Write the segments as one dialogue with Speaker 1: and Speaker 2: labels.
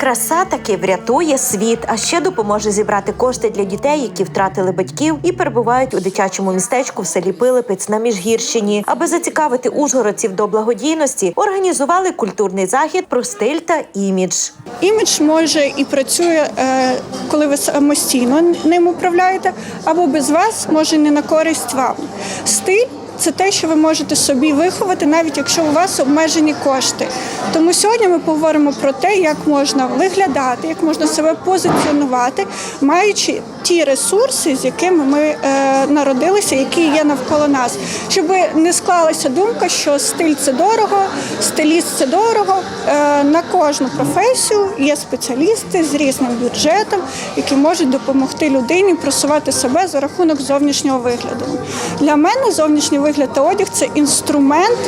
Speaker 1: Краса таки врятує світ, а ще допоможе зібрати кошти для дітей, які втратили батьків і перебувають у дитячому містечку в селі Пилипець на Міжгірщині. Аби зацікавити ужгородців до благодійності, організували культурний захід про стиль та імідж.
Speaker 2: Імідж може і працює, е, коли ви самостійно ним управляєте, або без вас може не на користь вам. Стиль це те, що ви можете собі виховати, навіть якщо у вас обмежені кошти. Тому сьогодні ми поговоримо про те, як можна виглядати, як можна себе позиціонувати, маючи ті ресурси, з якими ми е, народилися, які є навколо нас, щоб не склалася думка, що стиль це дорого, стиліст це дорого. Е, на кожну професію є спеціалісти з різним бюджетом, які можуть допомогти людині просувати себе за рахунок зовнішнього вигляду. Для мене зовнішній вигляд та одяг це інструмент,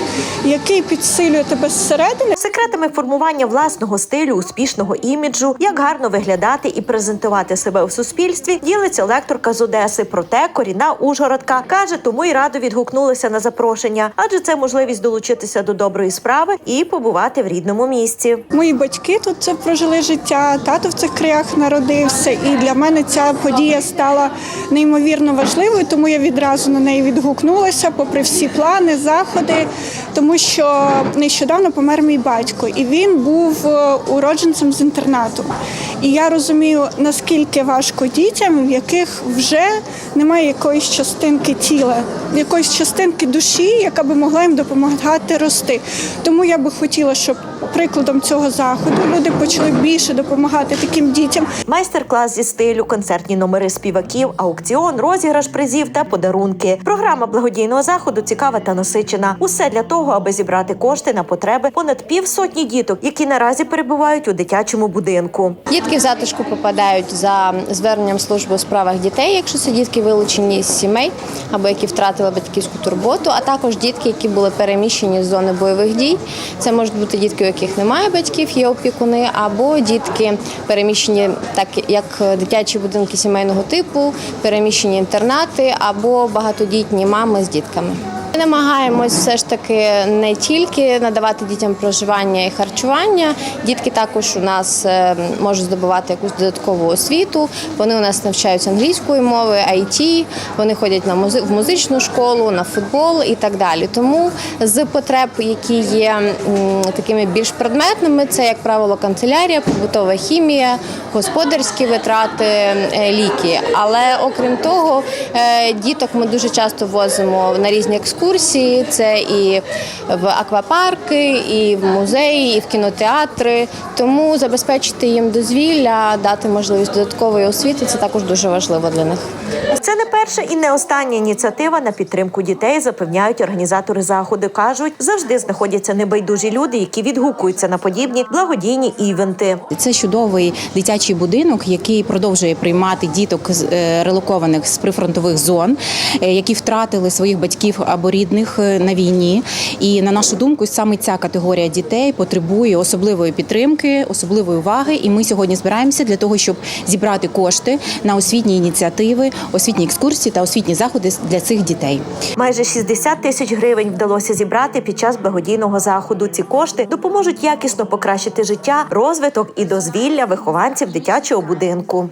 Speaker 2: який підсилює тебе зсередини.
Speaker 1: Секретами формування власного стилю, успішного іміджу, як гарно виглядати і презентувати себе у суспільстві, ділиться лекторка з Одеси. Проте корінна Ужгородка каже, тому й радо відгукнулися на запрошення, адже це можливість долучитися до доброї справи і побувати в рідному місці.
Speaker 2: Мої батьки тут це прожили життя, тато в цих краях народився, і для мене ця подія стала неймовірно важливою, тому я відразу на неї відгукнулася, попри всі плани, заходи, тому що нещодавно помер мій батько, і він був е, уродженцем з інтернату. І я розумію, наскільки важко дітям, в яких вже немає якоїсь частинки тіла, якоїсь частинки душі, яка би могла їм допомагати рости. Тому я би хотіла, щоб прикладом цього заходу люди почали більше допомагати таким дітям.
Speaker 1: Майстер-клас зі стилю, концертні номери співаків, аукціон, розіграш призів та подарунки. Програма благодійного заходу цікава та насичена. Усе для того, аби зібрати кошти на потреби понад півсотні діток, які наразі перебувають у дитячому будинку.
Speaker 3: Дітки в затишку попадають за зверненням служби у справах дітей, якщо це дітки вилучені з сімей або які втратили батьківську турботу, а також дітки, які були переміщені з зони бойових дій. Це можуть бути дітки, у яких немає батьків, є опікуни, або дітки переміщені, так як дитячі будинки сімейного типу, переміщені інтернати або багатодітні мами з дітками. Намагаємось все ж таки не тільки надавати дітям проживання і харчування. Дітки також у нас е, можуть здобувати якусь додаткову освіту. Вони у нас навчаються англійської мови, IT, вони ходять на музи- в музичну школу, на футбол і так далі. Тому з потреб, які є такими більш предметними, це як правило канцелярія, побутова хімія, господарські витрати, е, ліки. Але окрім того, е, діток ми дуже часто возимо на різні екскурсії. Це і в аквапарки, і в музеї, і в кінотеатри. Тому забезпечити їм дозвілля, дати можливість додаткової освіти це також дуже важливо для них.
Speaker 1: Це не перша і не остання ініціатива на підтримку дітей, запевняють організатори заходу. кажуть, завжди знаходяться небайдужі люди, які відгукуються на подібні благодійні івенти.
Speaker 4: Це чудовий дитячий будинок, який продовжує приймати діток з е, релокованих з прифронтових зон, е, які втратили своїх батьків або рідних е, на війні. І на нашу думку, саме ця категорія дітей потребує особливої підтримки, особливої уваги. І ми сьогодні збираємося для того, щоб зібрати кошти на освітні ініціативи, освітні екскурсії та освітні заходи для цих дітей.
Speaker 1: Майже 60 тисяч гривень вдалося зібрати під час благодійного заходу. Ці кошти допоможуть якісно покращити життя, розвиток і дозвілля вихованців дитячого будинку.